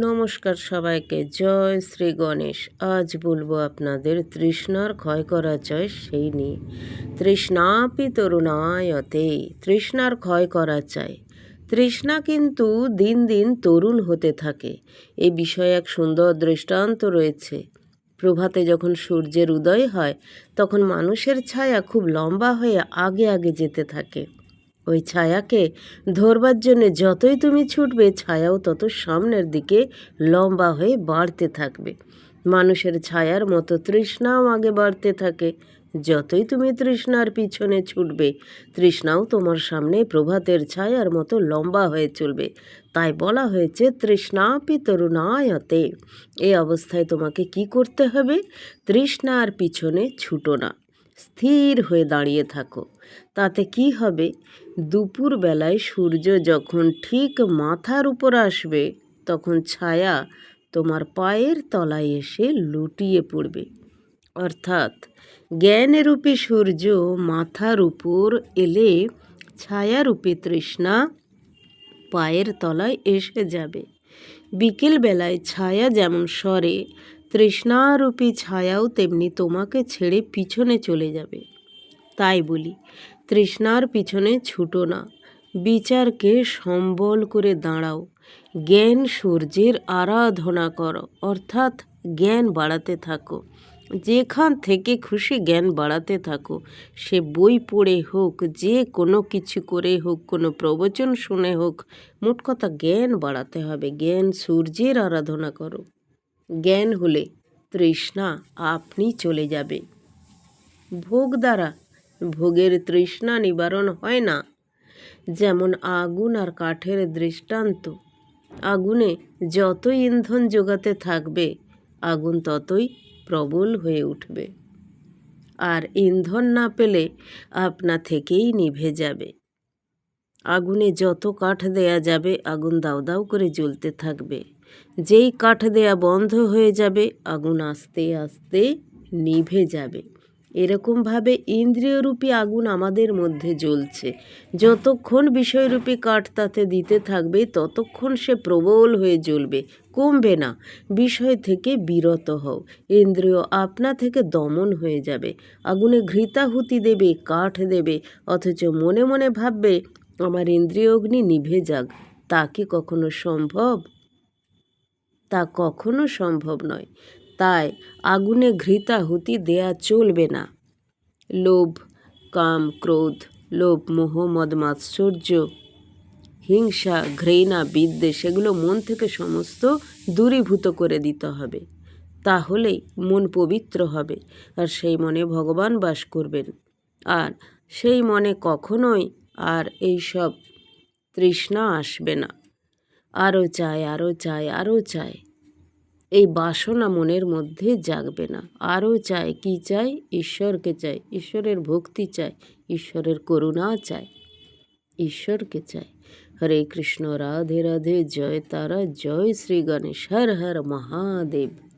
নমস্কার সবাইকে। জয় শ্রী গণেশ। আজ বলব আপনাদের তৃষ্ণার ক্ষয় করা চাই সেই নিয়ে। তৃষ্ণাপি তরুণায়তে তৃষ্ণার ক্ষয় করা চাই তৃষ্ণা কিন্তু দিন দিন তরুণ হতে থাকে। এ বিষয়ে এক সুন্দর দৃষ্টান্ত রয়েছে। প্রভাতে যখন সূর্যের উদয় হয়, তখন মানুষের ছায়া খুব লম্বা হয়ে আগে আগে যেতে থাকে। ওই ছায়াকে ধরবার জন্যে যতই তুমি ছুটবে, ছায়াও তত সামনের দিকে লম্বা হয়ে বাড়তে থাকবে। মানুষের ছায়ার মতো তৃষ্ণাও আগে বাড়তে থাকে। যতই তুমি তৃষ্ণার পিছনে ছুটবে, তৃষ্ণাও তোমার সামনে প্রভাতের ছায়ার মতো লম্বা হয়ে চলবে। তাই বলা হয়েছে, তৃষ্ণাপি তরুণায়তে। এই অবস্থায় তোমাকে কি করতে হবে? তৃষ্ণার পিছনে ছুটো না। স্থির হয়ে দাঁড়িয়ে থাকো। তাতে কি হবে? দুপুর বেলায় সূর্য যখন ঠিক মাথার উপর আসবে, তখন ছায়া তোমার পায়ের তলায় এসে লুটিয়ে পড়বে। অর্থাৎ জ্ঞানরূপী সূর্য মাথার উপর এলে ছায়ারূপী তৃষ্ণা পায়ের তলায় এসে যাবে। বিকেলবেলায় ছায়া যেমন সরে তৃষ্ণারূপী ছায়াও তেমনি তোমাকে ছেড়ে পিছনে চলে যাবে। তাই বলি, তৃষ্ণার পিছনে ছুটো না। বিচারকে সম্বল করে দাঁড়াও। জ্ঞান সূর্যের আরাধনা করো, অর্থাৎ জ্ঞান বাড়াতে থাকো। যেখান থেকে খুশি জ্ঞান বাড়াতে থাকো। সে বই পড়ে হোক, যে কোনো কিছু করে হোক, কোনো প্রবচন শুনে হোক, মোট কথা জ্ঞান বাড়াতে হবে। জ্ঞান সূর্যের আরাধনা করো। জ্ঞান হলে তৃষ্ণা আপনি চলে যাবে। ভোগ দ্বারা ভোগের তৃষ্ণা নিবারণ হয় না। যেমন আগুন আর কাঠের দৃষ্টান্ত। আগুনে যতই ইন্ধন যোগাতে থাকবে, আগুন ততই প্রবল হয়ে উঠবে। আর ইন্ধন না পেলে আপনা থেকেই নিভে যাবে। আগুনে যত কাঠ দেয়া যাবে, আগুন দাউ দাউ করে জ্বলতে থাকবে। যেই কাঠ দেয়া বন্ধ হয়ে যাবে, আগুন আস্তে আস্তে নিভে যাবে। এরকমভাবে ইন্দ্রিয়রূপী আগুন আমাদের মধ্যে জ্বলছে। যতক্ষণ বিষয়রূপী কাঠ তাতে দিতে থাকবে, ততক্ষণ সে প্রবল হয়ে জ্বলবে, কমবে না। বিষয় থেকে বিরত হও। ইন্দ্রিয় আপনা থেকে দমন হয়ে যাবে। আগুনে ঘৃতাহুতি দেবে, কাঠ দেবে, অথচ মনে মনে ভাববে, আমার ইন্দ্রিয় অগ্নি নিভে যাক। তা কি কখনো সম্ভব? তা কখনো সম্ভব নয়। তাই আগুনে ঘৃতাহুতি দেয়া চলবে না। লোভ, কাম, ক্রোধ, লোভ, মোহ মদমাৎসর্য হিংসা, ঘৃণা, বিদ্বেষ এগুলো মন থেকে সমস্ত দূরীভূত করে দিতে হবে। তাহলেই মন পবিত্র হবে আর সেই মনে ভগবান বাস করবেন। আর সেই মনে কখনোই আর এইসব তৃষ্ণা আসবে না। আরও চাই আরও চাই আরও চাই এই বাসনা মনের মধ্যে জাগবে না। আরও চাই কি চাই ঈশ্বরকে চাই ঈশ্বরের ভক্তি চাই ঈশ্বরের করুণা চাই ঈশ্বরকে চাই হরে কৃষ্ণ, রাধে রাধে, জয় তারা, জয় শ্রী গণেশ, হর হর, মহাদেব।